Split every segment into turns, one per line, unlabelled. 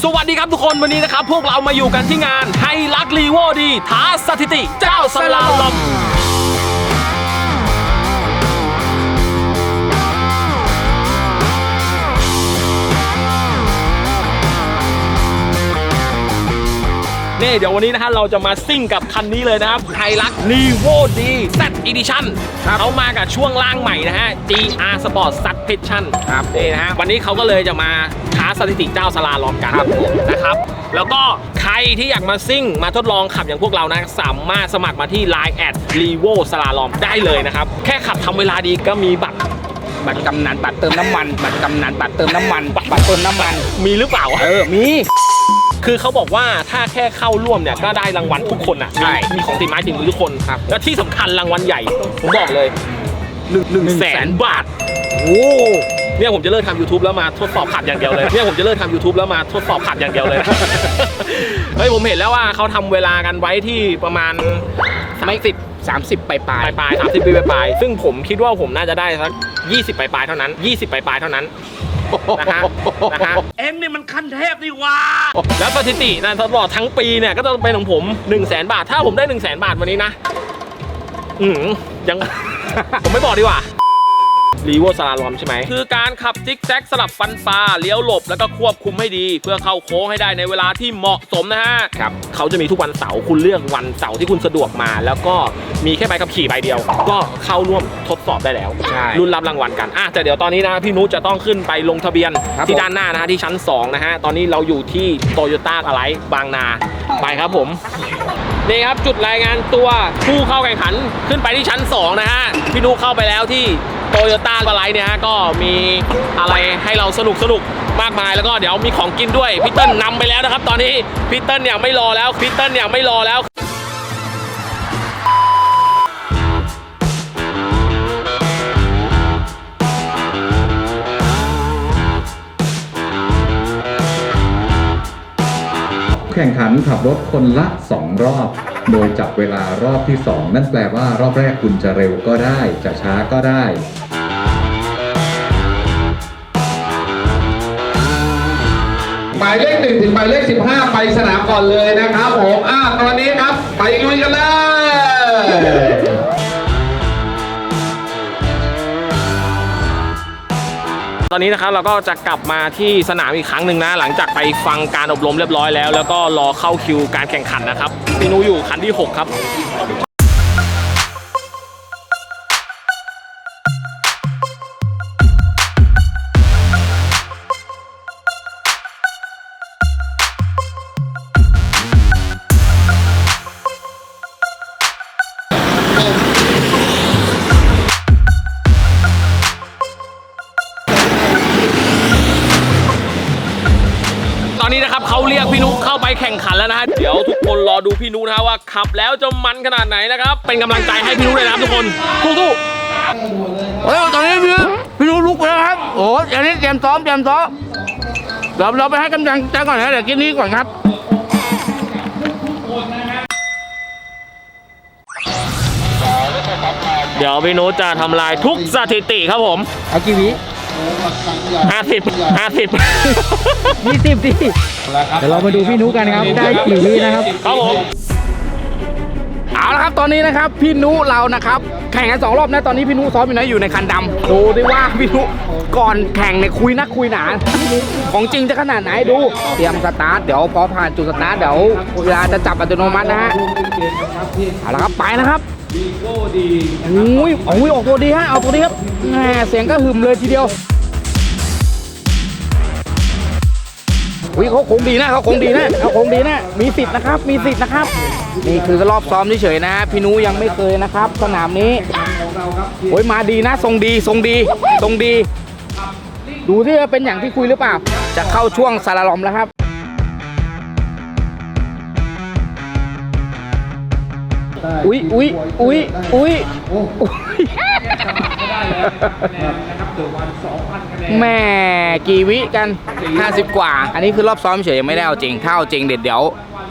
สวัสดีครับทุกคนวันนี้นะครับ พวกเรามาอยู่กันที่งานไฮลักลีโวดีท้าสถิติ เจ้าสลาลอม นี่เดี๋ยววันนี้นะฮะเราจะมาซิ่งกับคันนี้เลยนะครับไฮลักลีโวดี Z Edition เขามากับช่วงล่างใหม่นะฮะ GR Sport Suspension
ครับ
นี่นะฮะวันนี้เขาก็เลยจะมาท้าสถิติเจ้าสลาลอมกัน
ครับผม
นะครับ แล้วก็ใครที่อยากมาซิ่งมาทดลองขับอย่างพวกเรานะ สามารถสมัครมาที่ Line แอด r e v o สลาลอมได้เลยนะครับ แค่ขับทำเวลาดีก็มีบัตร
บัตรกำนันบัตรเติมน้ำมัน บัตรกำนันบัตรเติมน้ำมันบัตรเติมน้ำมัน
มีหรือเปล่า
เออมี
คือเขาบอกว่าถ้าแค่เข้าร่วมเนี่ยก็ได้รางวัลทุกคนอะ
ใช่
มีมีของติดไม้ติดมือทุกคน
ครับ
และที่สำคัญรางวัลใหญ่ผมบอกเลยหนึ่งหนึ่งแสนบาท
โอ้
เนี่ยผมจะเลิกทำ YouTube แล้วมาทดสอบขับอย่างเดียวเลย เนี่ยผมจะเลิกทำ YouTube แล้วมาทดสอบขับอย่างเดียวเลย เฮ้ยผมเห็นแล้วว่าเขาทำเวลากันไว้ที่ประมาณ
ไม่สิบ สามสิบปลายปลาย
ปลายปลายสามสิบปีปลายปลายซึ่งผมคิดว่าผมน่าจะได้สักยี่สิบปลายปลายเท่านั้นยี่สิบปลายปลายเท่านั้นนะฮะนะฮะ
เอ็งนี่มันขั้นเทพนี่หว่า
แล้วสถิตินะตลอดทั้งปีเนี่ยก็ต้องเป็นของผม1นึ่งแสนบาท ถ้าผมได้1นึ่งแสนบาทวันนี้นะ อืมยัง ผมไม่บอกดีกว่า รีโวสลาลอมใช่ไหมคือการขับซิกแซกสลับฟันปลาเลี้ยวหลบแล้วก็ควบคุมให้ดี เพื่อเข้าโค้งให้ได้ในเวลาที่เหมาะสมนะฮะ
ครับ
เขาจะมีทุกวันเสาร์คุณเลือกวันเสาร์ที่คุณสะดวกมา แล้วก็มีแค่ใบขับขี่ใบเดียว ก็เข้าร่วมทดสอบได้แล้ว
ใช่
รุ่นรับรางวัลกันอะแต่เดี๋ยวตอนนี้นะพี่นุจะต้องขึ้นไปลงทะเบียน
ครับ
ที่
ผม
ด้านหน้านะฮะที่ชั้น 2 นะฮะตอนนี้เราอยู่ที่โตโยต้าอะไรบางนาไปครับผมนี่ครับจุดรายงานตัวผู้เข้าแข่งขันขึ้นไปที่ชั้น 2 นะฮะพี่นุเข้าไปแล้วที่ โตโยต้าอะไรเนี่ยฮะก็มีอะไรให้เราสนุกสนุกมากมายแล้วก็เดี๋ยวมีของกินด้วยพี่เติ้ลนำไปแล้วนะครับ ตอนนี้พี่เติ้ลเนี่ยไม่รอแล้วพี่เติ้ลเนี่ยไม่รอแล้ว
แข่งขันขับรถคนละ 2 รอบ โดยจับเวลารอบที่ 2 นั่นแปลว่ารอบแรกคุณจะเร็วก็ได้ จะช้าก็ได้
หมายเลขหนึ่งถึงหมายเลขสิบห้าไปสนามก่อนเลยนะครับผมอ่าตอนนี้ครับ ไปลุยกันเลย
ตอนนี้นะครับเราก็จะกลับมาที่สนามอีกครั้งหนึ่งนะ หลังจากไปฟังการอบรมเรียบร้อยแล้ว แล้วก็รอเข้าคิวการแข่งขันนะครับพี่นุอยู่คันที่ 6 ครับ แข่งขันแล้วนะฮะเดี๋ยวทุกคนรอดูพี่นุนะฮะว่าขับแล้วจะมันขนาดไหนนะครับเป็นกำลังใจให้พี่นุเลยนะครับทุกคนสู้ๆ
เฮ้ยตอนนี้พี่พี่นุลุกไปแล้วครับโอ้ยอันนี้เตรียมซ้อมเตรียมซ้อมเดี๋ยวเราไปให้กำลังใจก่อนนะเดี๋ยวกินนี้ก่อนครับ
เดี๋ยวพี่นุจะทำลายทุกสถิติครับผม
เอากี่วิ
50 50
ยี่สิบดิเดี๋ยวเรามาดูพี่นุกันครับ ได้กี่วินะครับ
ครับผม
เอาละครับตอนนี้นะครับพี่นุเรานะครับ แข่งกันสองรอบนะตอนนี้พี่นุซ้อมอยู่นะอยู่ในคันดำดูดิว่าพี่นุก่อนแข่งเนี่ยคุยนักคุยหนาของจริงจะขนาดไหนดู เตรียมสตาร์ทเดี๋ยวพอผ่านจุดสตาร์ทเดี๋ยวเวลาจะจับอัตโนมัตินะฮะเอาละครับไปนะครับ อุ้ยโอ้ยออกตัวดีฮะเอาตัวดีครับแหมเสียงก็หึมเลยทีเดียวอุ้ยเขาคงดีนะเขาคงดีนะเขาคงดีนะมีสิทธิ์นะครับ มีสิทธิ์นะครับ นี่คือรอบซ้อมเฉยๆนะ พี่นุยังไม่เคยนะครับ สนามนี้โอ้ยมาดีนะ ทรงดีทรงดีทรงดี ดูที่เป็นอย่างที่คุยหรือเปล่า จะเข้าช่วงสารลอมแล้วครับ อุ๊ยอุ๊ยอุ๊ยอุ๊ยอุ๊ยแม่กี่วิกัน 50 กว่า อันนี้คือรอบซ้อมเฉยยังไม่ได้เอาจริง ถ้าเอาจริงเด็ดเดี๋ยว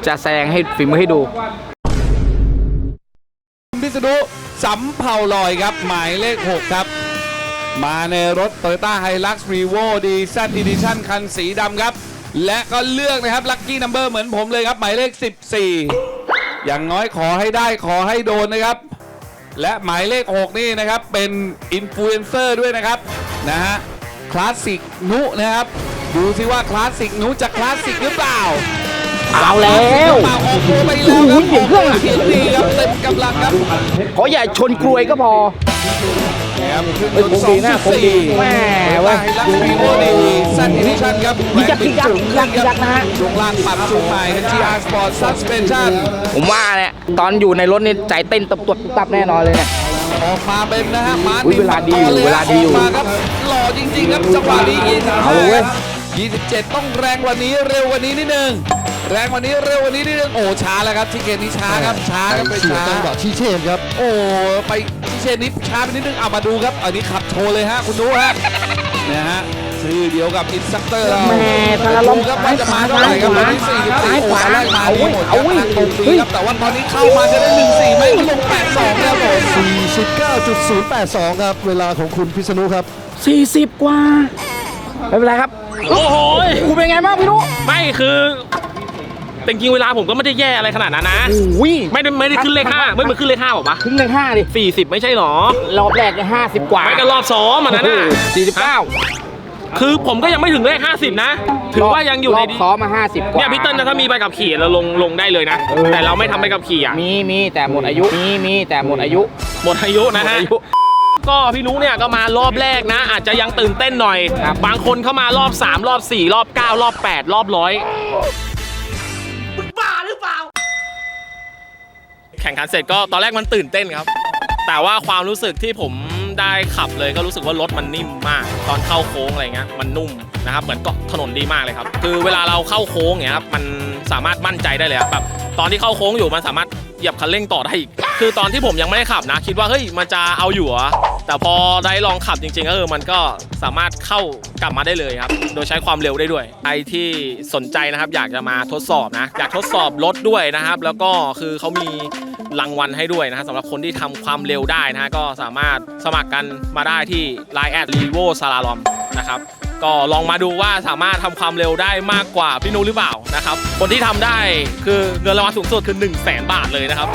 จะแสดงให้ฝีมือให้ดู
พิษณุสำเภาลอยครับ หมายเลข 6 ครับ มาในรถ Toyota Hilux Revo D Z Edition คันสีดำครับ และก็เลือกนะครับลัคกี้นัมเบอร์เหมือนผมเลยครับ หมายเลข 14 อย่างน้อยขอให้ได้ขอให้โดนนะครับ และหมายเลข 6 นี่นะครับ เป็นอินฟลูเอนเซอร์ด้วยนะครับนะฮะคลาสสิกนุนะครับ ดูสิว่าคลาสสิกนุจะคลาสสิกหรือเปล่า
เอาแล้ว
เปล่าออกตัวไปแล้วครับ
โอ้โหเสียงเครื่อง
เสียงดีครับเต็มกำลังครับ
ขออย่าชนกลวยก็พอ
ครับเครื่อง
เฮ้ย
ยน
ผม
ต์
ดีนะผมดี
2.4
แม่เว้ย
ลักวีโอดีซันอิดิชั่นครับ
ยิกยักยิกยักยิกยักยิกยักนะฮะ
ช่วงล่างปรับจูงใหม่เป็น GR Sport Suspension
ผมว่าเนี่ยตอนอยู่ในรถนี่ใจเต้นตับตับตับแน่นอนเลยเนี่ย
ออกมาเป็นนะฮะมาร์
อุ๊ยเวลาดีอยู่
ตั
เวลาดีอยู่
กมาครับหล่อจริงๆครับจังหวะนี้
เอาเลยเว้ย
25 27 ต้องแรงกว่านี้เร็วกว่านี้นิดนึง แรงกว่านี้เร็วกว่านี้นิดนึงโอ้ช้าแล้วครับที่เกมนี้ช้าครับช้าครับไปช้า
จังหวะชี้เชนครับ
โอ้ไปที่เชนนิดช้าไปนิดนึงเอามาดูครับ อันนี้ขับโชว์เลยฮะคุณดูฮะนะฮะชื่อเดียวกับอินสตัคเตอร์เรา
แหม่ทาราลอม
ดูครับว่าจะมาเท่าไหร่ครับตอนนี้สี่สิบ
ซ้า
สี่
ยขวา
แรกมา
เอาเว้
ดี
ย
หมด
เอาเว้ย
ตรงนี้ครับ แต่ว่าตอนนี้เข้ามาจะได้หนึ่งสี่ไหมมันลงแปดสองแล้วผม
49.082ครับ เวลาของคุณพิษณุครับ
40กว่าไม่เป็นไรครับ
โอ้โห
กูเป็นไงบ้างพี่นุ
ไม่คือแต่จริงๆเวลาผมก็ไม่ได้แย่อะไรขนาดนั้นนะ
อุ้ย
ไม่ได้ไม่ได้ขึ้นเลขห้าไม่มันขึ้นเลขห้าบอกปะ
ครึ่งหนึ่งห้าดิ
สี่สิบไม่ใช่หรอ
รอบแรกจะห้าสิบกว่า
ไม่กันรอบซ้อมอันนั้นน่ะ
สี่สิบเก้า
คือผมก็ยังไม่ถึงเลขห้าสิบนะ ถือว่ายังอยู่ใน
รอบซ้อมมาห้าสิบกว่า
เนี่ยพี่เติ้ลนะถ้ามีใบขับขี่เราลงลงได้เลยนะ แต่เราไม่ทำใบขับขี่อะ
มีมีแต่หมดอายุมีมีแต่หมดอายุ
หมดอายุนะฮะ
หมดอายุ
ก็พี่นุเนี่ยก็มารอบแรกนะ อาจจะยังตื่นเต้นหน่อย
ครับ
บางคนเข้ามารอบ 3 รอบ 4 รอบ 9 รอบ 8 รอบร้อย
มึงบ้าหรือเปล่า
แข่งขันเสร็จก็ตอนแรกมันตื่นเต้นครับ แต่ว่าความรู้สึกที่ผมได้ขับเลยก็รู้สึกว่ารถมันนิ่มมาก ตอนเข้าโค้งอะไรเงี้ยมันนุ่มนะครับเหมือนเกาะถนนดีมากเลยครับ คือเวลาเราเข้าโค้งเงี้ยครับมันสามารถมั่นใจได้เลยครับแบบตอนที่เข้าโค้งอยู่มันสามารถ เหยียบคันเร่งต่อได้อีก คือตอนที่ผมยังไม่ได้ขับนะ คิดว่าเฮ้ยมันจะเอาอยู่เหรอแต่พอได้ลองขับจริงๆก็คือมันก็สามารถเข้ากลับมาได้เลยครับ โดยใช้ความเร็วได้ด้วยใครที่สนใจนะครับ อยากจะมาทดสอบนะ อยากทดสอบรถด้วยนะครับ แล้วก็คือเขามีรางวัลให้ด้วยนะฮะสำหรับคนที่ทำความเร็วได้นะฮะก็สามารถสมัครกันมาได้ที่ Line แอด r e v o s a l a l o m นะครับ ก็ลองมาดูว่าสามารถทำความเร็วได้มากกว่าพี่นุหรือเปล่านะครับ คนที่ทำได้คือเงินรางวัลสูงสุดคือ 1 0 0 0 0แบาทเลยนะครับ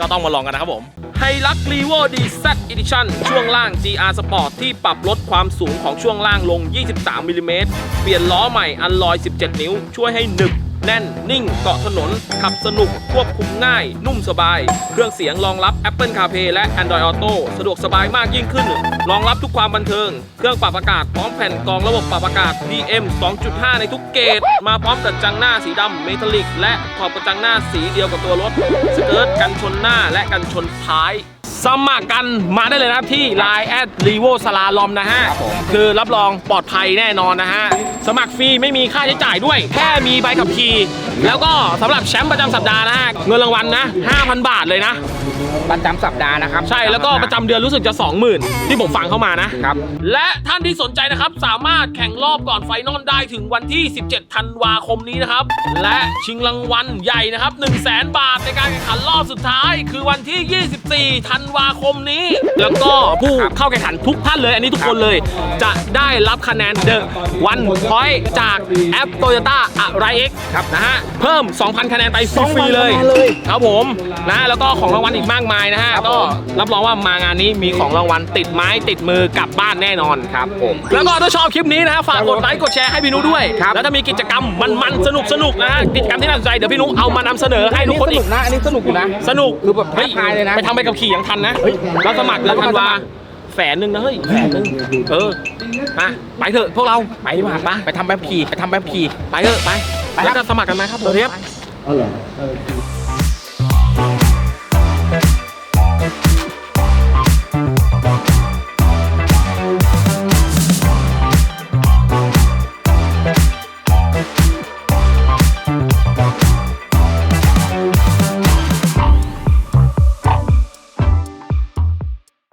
ก็ต้องมาลองกันนะครับผมไฮลัก r e v o d Z Edition ช่วงล่าง GR Sport ที่ปรับลดความสูงของช่วงล่างลง 23มิลลิเมตรเปลี่ยนล้อใหม่อันลอย 17 นิ้ว ช่วยให้หนึบ แน่น นิ่ง เกาะถนน ขับสนุก ควบคุมง่าย นุ่มสบาย เครื่องเสียงรองรับ Apple CarPlay และ Android Auto สะดวกสบายมากยิ่งขึ้น รองรับทุกความบันเทิง เครื่องปรับอากาศพร้อมแผ่นกรองระบบปรับอากาศ DM 2.5 ในทุกเกรดมาพร้อมกับจังหน้าสีดำเมทัลลิก และขอบกระจังหน้าสีเดียวกับตัวรถสเกิร์ตกันชนหน้าและกันชนท้าย สมัครกันมาได้เลยนะครับที่ Line แอด r e v o s a l a l o m นะฮะ คือรับรองปลอดภัยแน่นอนนะฮะ สมัครฟรีไม่มีค่าใช้จ่ายด้วย แค่มีใบขับขี่แล้วก็สำหรับแชมป์ประจำสัปดาห์นะฮะ เงินรางวัลนะ 5,000 บาทเลยนะ
ประจำสัปดาห์นะครับ
ใช่แล้วก็ประจำเดือนรู้สึกจะ 20,000 ที่ผมฟังเข้ามานะ
ครับ
และท่านที่สนใจนะครับ สามารถแข่งรอบก่อนไฟนอลได้ถึงวันที่ 17 ธันวาคมนี้นะครับ และชิงรางวัลใหญ่นะครับ 1 0 0 0 0แบาทในการแข่งขันรอบสุดท้าย คือวันที่ 24 ธันวาคมนี้ แล้วก็ผู้เข้าแข่งขันทุกท่านเลย อันนี้ทุกคนเลย จะได้รับคะแนนเดอะวันพอยต์จากแอป Toyota อะไร X ครับนะฮะเพิ่ม 2,000 คะแนนไปฟรีๆเลย
2,000คะแนนเลย
ครับผมนะแล้วก็ของรางวัลอีกมากมายนะฮะก็รับรองว่ามางานนี้มีของรางวัลติดไม้ติดมือกลับบ้านแน่นอนครับ ผม แล้วก็ถ้าชอบคลิปนี้นะฮะฝากกดไลค์กดแชร์ให้พี่นุด้วย
ครับ
แล้วถ้ามีกิจกรรมมันๆสนุกสนุกๆนะฮะกิจกรรมที่น่าสนใจเดี๋ยวพี่นุเอามานำเสนอให้ทุกคน
ส
อี
นุ
ก
กนะ อันนี้สนุกอยู่นะ
สนุก
คือแบบ
ฮ้
ท้าทายเลยนะ
ไปทำไปกับขี่ยังทันนะ
เฮ้ย
เราสมัครเดือนธันวาแสนหนึ่งนะเฮ้ยแสนหนึ่งเออมาไปเถอะพวกเราไปดีกว่าปะ
ไปทำแบบขี่ไปทำแบบขี่
ไปเถอะไป
ไปครับ
แล้วก็สมัครกันไหมครับผมเรียบ